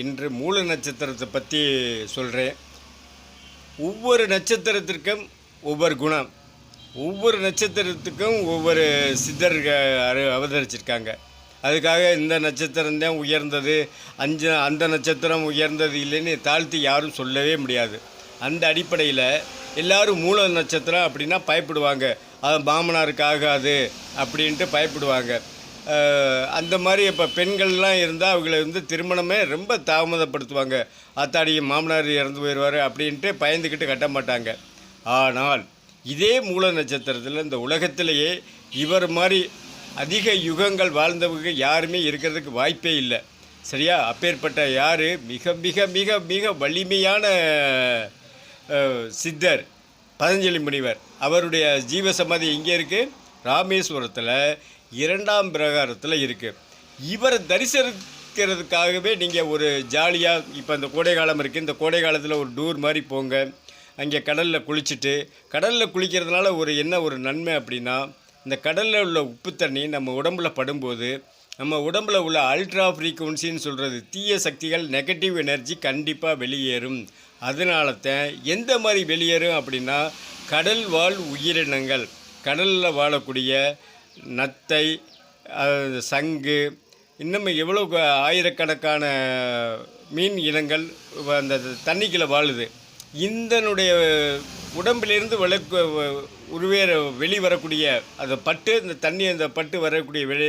இன்று மூல நட்சத்திரத்தை பற்றி சொல்கிறேன் ஒவ்வொரு நட்சத்திரத்திற்கும் ஒவ்வொரு குணம். ஒவ்வொரு நட்சத்திரத்துக்கும் ஒவ்வொரு சித்தர்கள் அவதரிச்சிருக்காங்க. அதுக்காக இந்த நட்சத்திரம் தான் உயர்ந்தது. அஞ்சு அந்த நட்சத்திரம் உயர்ந்தது இல்லைன்னு தாழ்த்தி யாரும் சொல்லவே முடியாது. அந்த அடிப்படையில் எல்லோரும் மூல நட்சத்திரம் அப்படின்னா பயப்படுவாங்க. அது மாமனாருக்கு ஆகாது அப்படின்ட்டு பயப்படுவாங்க. அந்த மாதிரி இப்போ பெண்கள்லாம் இருந்தால் அவங்கள வந்து திருமணமே ரொம்ப தாமதப்படுத்துவாங்க. ஆத்தாடி மாமனார் இறந்து போயிடுவார் அப்படின்ட்டு பயந்துக்கிட்டு கட்ட மாட்டாங்க. ஆனால் இதே மூல நட்சத்திரத்தில் இந்த உலகத்திலேயே இவர் மாதிரி அதிக யுகங்கள் வாழ்ந்தவங்க யாருமே இருக்கிறதுக்கு வாய்ப்பே இல்லை. சரியா? அப்பேற்பட்ட யார்? மிக மிக மிக மிக வலிமையான சித்தர் பதஞ்சலி முனிவர். அவருடைய ஜீவசமாதி எங்கே இருக்குது ராமேஸ்வரத்தில் இரண்டாம் பிரகாரத்தில் இருக்குது இவரை தரிசனிக்கிறதுக்காகவே நீங்கள் ஒரு ஜாலியாக இப்போ இந்த கோடை காலம் இருக்குது இந்த கோடை காலத்தில் ஒரு டூர் மாதிரி போங்க. அங்கே கடலில் குளிச்சுட்டு கடலில் குளிக்கிறதுனால ஒரு என்ன ஒரு நன்மை அப்படின்னா இந்த கடலில் உள்ள உப்பு தண்ணி நம்ம உடம்புல படும்போது நம்ம உடம்புல உள்ள அல்ட்ரா ஃப்ரீக்குவன்சின்னு சொல்கிறது தீய சக்திகள் நெகட்டிவ் எனர்ஜி கண்டிப்பாக வெளியேறும். அதனால தான் எந்த மாதிரி வெளியேறும் அப்படின்னா கடல் வாழ் உயிரினங்கள். கடலில் வாழக்கூடிய நத்தை சங்கு இன்னும் எவ்வளோ க- ஆயிரக்கணக்கான மீன் இனங்கள் அந்த தண்ணிக்குள்ளே வாழுது. இந்தனுடைய உடம்பிலிருந்து விளக்கு உருவேற வெளிவரக்கூடிய அந்த பட்டு இந்த தண்ணி அந்த பட்டு வரக்கூடிய வெளி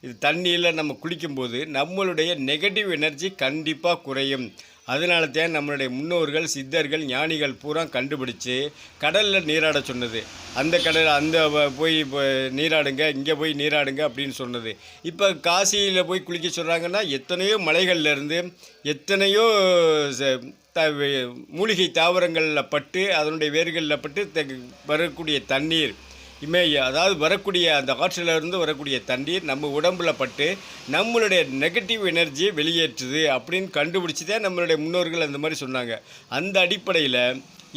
இது தண்ணியில் நம்ம குளிக்கும்போது நம்மளுடைய நெகட்டிவ் எனர்ஜி கண்டிப்பாக குறையும். அதனால தான் நம்மளுடைய முன்னோர்கள் சித்தர்கள் ஞானிகள் பூரா கண்டுபிடிச்சு கடலில் நீராட சொன்னது. அந்த கடல் அந்த போய் இப்போ நீராடுங்க இங்கே போய் நீராடுங்க அப்படின்னு சொன்னது. இப்போ காசியில் போய் குளிக்க சொல்கிறாங்கன்னா எத்தனையோ மலைகள்லேருந்து எத்தனையோ மூலிகை தாவரங்களில் பட்டு அதனுடைய வேர்களில் பட்டு த- வரக்கூடிய தண்ணீர். இமே அதாவது வரக்கூடிய அந்த ஆற்றிலிருந்து வரக்கூடிய தண்ணீர் நம்ம உடம்புல பட்டு நம்மளுடைய நெகட்டிவ் எனர்ஜியை வெளியேற்றுது அப்படின்னு கண்டுபிடிச்சி தான் நம்மளுடைய முன்னோர்கள் அந்த மாதிரி சொன்னாங்க. அந்த அடிப்படையில்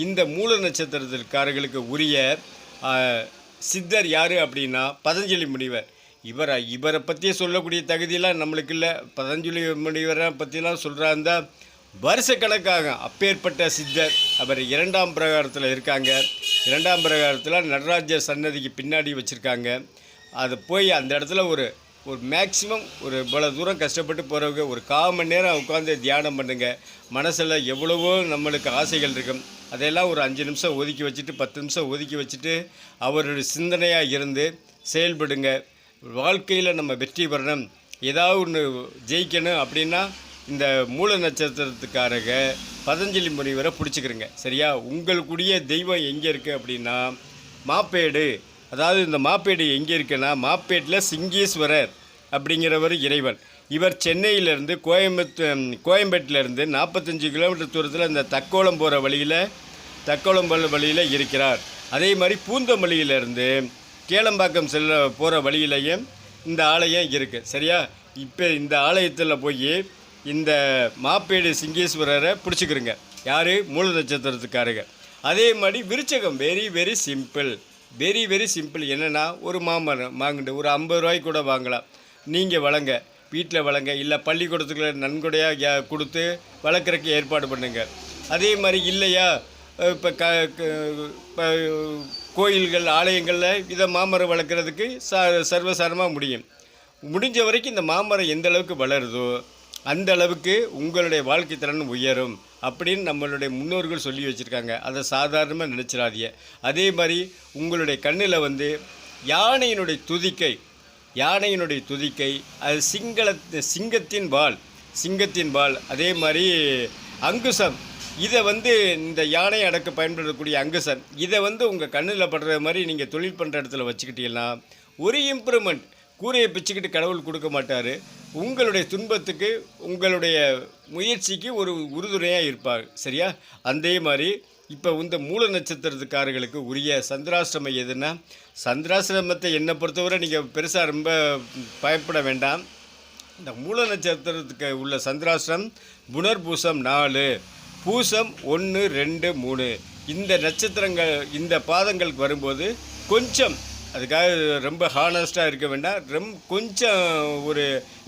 இந்த மூல நட்சத்திரத்திற்காரர்களுக்கு உரிய சித்தர் யார் அப்படின்னா பதஞ்சலி முனிவர். இவரை இவரை பற்றி சொல்லக்கூடிய தகுதியெல்லாம் நம்மளுக்கு இல்லை. பதஞ்சலி முனிவரை பற்றிலாம் சொல்கிறாருந்தால் வருஷக்கணக்காக அப்பேற்பட்ட சித்தர் அவர் இரண்டாம் பிரகாரத்தில் இருக்காங்க. இரண்டாம் பிரகாரத்தில் நடராஜர் சன்னதிக்கு பின்னாடி வச்சுருக்காங்க. அது போய் அந்த இடத்துல ஒரு ஒரு மேக்ஸிமம் ஒரு இவ்வளோ தூரம் கஷ்டப்பட்டு போகிறவங்க ஒரு கால் மணி நேரம் உட்காந்து தியானம் பண்ணுங்க. மனசில் எவ்வளவோ நம்மளுக்கு ஆசைகள் இருக்கும். அதையெல்லாம் ஒரு அஞ்சு நிமிஷம் ஒதுக்கி வச்சுட்டு பத்து நிமிஷம் ஒதுக்கி வச்சுட்டு அவருடைய சிந்தனையாக இருந்து செயல்படுங்க. வாழ்க்கையில் நம்ம வெற்றி பெறணும். ஏதாவது ஒன்று ஜெயிக்கணும் அப்படின்னா இந்த மூல நட்சத்திரத்துக்காரங்க பதஞ்சலி முனிவரை பிடிச்சிக்கிறங்க. சரியா? உங்களுக்குரிய தெய்வம் எங்கே இருக்குது அப்படின்னா மாப்பேடு. அதாவது இந்த மாப்பேடு எங்கே இருக்குன்னா மாப்பேட்டில் சிங்கேஸ்வரர் அப்படிங்கிறவர் இறைவன். இவர் சென்னையிலேருந்து கோயம்புத்து கோயம்பேட்டிலேருந்து நாற்பத்தஞ்சு கிலோமீட்டர் தூரத்தில் இந்த தக்கோலம் போகிற வழியில் தக்கோலம் போகிற வழியில் இருக்கிறார். அதே மாதிரி பூந்தமல்லியிலேருந்து கேளம்பாக்கம் செல்ல போகிற வழியிலையும் இந்த ஆலயம் இருக்குது சரியா? இப்போ இந்த ஆலயத்தில் போய் இந்த மாப்பேடு சிங்கேஸ்வரரை பிடிச்சிக்கிறங்க யார்? மூல நட்சத்திரத்துக்காரங்க அதே மாதிரி விருச்சகம் very very simple very very simple என்னென்னா ஒரு மாமரம் வாங்கிட்டு ஒரு ஐம்பது ரூபாய்க்கு கூட வாங்கலாம். நீங்கள் வளங்க. வீட்டில் வளங்க. இல்லை பள்ளிக்கூடத்துக்குள்ள நன்கொடையாக கொடுத்து வளர்க்குறக்கு ஏற்பாடு பண்ணுங்கள் அதே மாதிரி இல்லையா? இப்போ க க- இப்போ கோயில்கள் ஆலயங்களில் இதை மாமரம் வளர்க்குறதுக்கு ச சர்வசாரமாக முடியும். முடிஞ்ச வரைக்கும் இந்த மாமரம் எந்த அளவுக்கு வளருதோ அந்த அளவுக்கு உங்களுடைய வாழ்க்கை திறன் உயரும் அப்படின்னு நம்மளுடைய முன்னோர்கள் சொல்லி வச்சுருக்காங்க. அதை சாதாரணமாக நினச்சிடாதீங்க அதே மாதிரி உங்களுடைய கண்ணில் வந்து யானையினுடைய துதிக்கை யானையினுடைய துதிக்கை அது சிங்கள சிங்கத்தின் வால் சிங்கத்தின் வால் அதே மாதிரி அங்குசம். இதை வந்து இந்த யானை அடக்க பயன்படுத்தக்கூடிய அங்குசம் இதை வந்து உங்கள் கண்ணில் படுற மாதிரி நீங்கள் தொழில் பண்ணுற இடத்துல வச்சுக்கிட்டீங்கன்னா ஒரு இம்ப்ரூவ்மெண்ட் கூரையை பிச்சுக்கிட்டு கடவுள் கொடுக்க மாட்டார். உங்களுடைய துன்பத்துக்கு உங்களுடைய முயற்சிக்கு ஒரு உறுதுணையாக இருப்பார். சரியா? அதே மாதிரி இப்போ இந்த மூல நட்சத்திரத்துக்காரர்களுக்கு உரிய சந்திராசிரமம் எதுனா சந்திராசிரமத்தை என்னை பொறுத்தவரை நீங்கள் பெருசாக ரொம்ப பயப்பட வேண்டாம். இந்த மூல நட்சத்திரத்துக்கு உள்ள சந்திராசிரம் புனர்பூசம் நாலு பூசம் ஒன்று ரெண்டு மூணு. இந்த நட்சத்திரங்கள் இந்த பாதங்களுக்கு வரும்போது கொஞ்சம் அதுக்காக ரொம்ப ஹானஸ்ட்டாக இருக்க வேண்டாம். ரொம்ப கொஞ்சம் ஒரு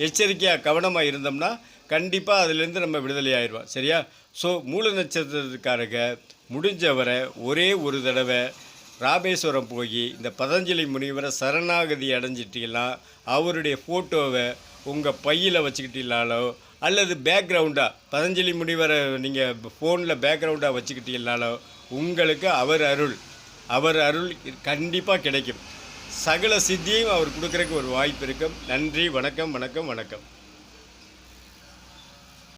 எச்சரிக்கையாக கவனமாக இருந்தோம்னா கண்டிப்பாக அதுலேருந்து நம்ம விடுதலை ஆயிடுவோம். சரியா? ஸோ மூல நட்சத்திரத்துக்காரங்க முடிஞ்சவரை ஒரே ஒரு தடவை ராமேஸ்வரம் போய் இந்த பதஞ்சலி முனிவரை சரணாகதி அடைஞ்சிட்டீங்கன்னா அவருடைய ஃபோட்டோவை உங்கள் பையில் வச்சுக்கிட்டீங்களாலோ அல்லது பேக்ரவுண்டாக பதஞ்சலி முனிவரை நீங்கள் ஃபோனில் பேக்ரவுண்டாக வச்சுக்கிட்டீங்களாலோ உங்களுக்கு அவர் அருள் அவர் அருள் கண்டிப்பாக கிடைக்கும். சகல சித்தியும் அவர் கொடுக்குறதுக்கு ஒரு வாய்ப்பு இருக்கும் நன்றி வணக்கம் வணக்கம் வணக்கம்.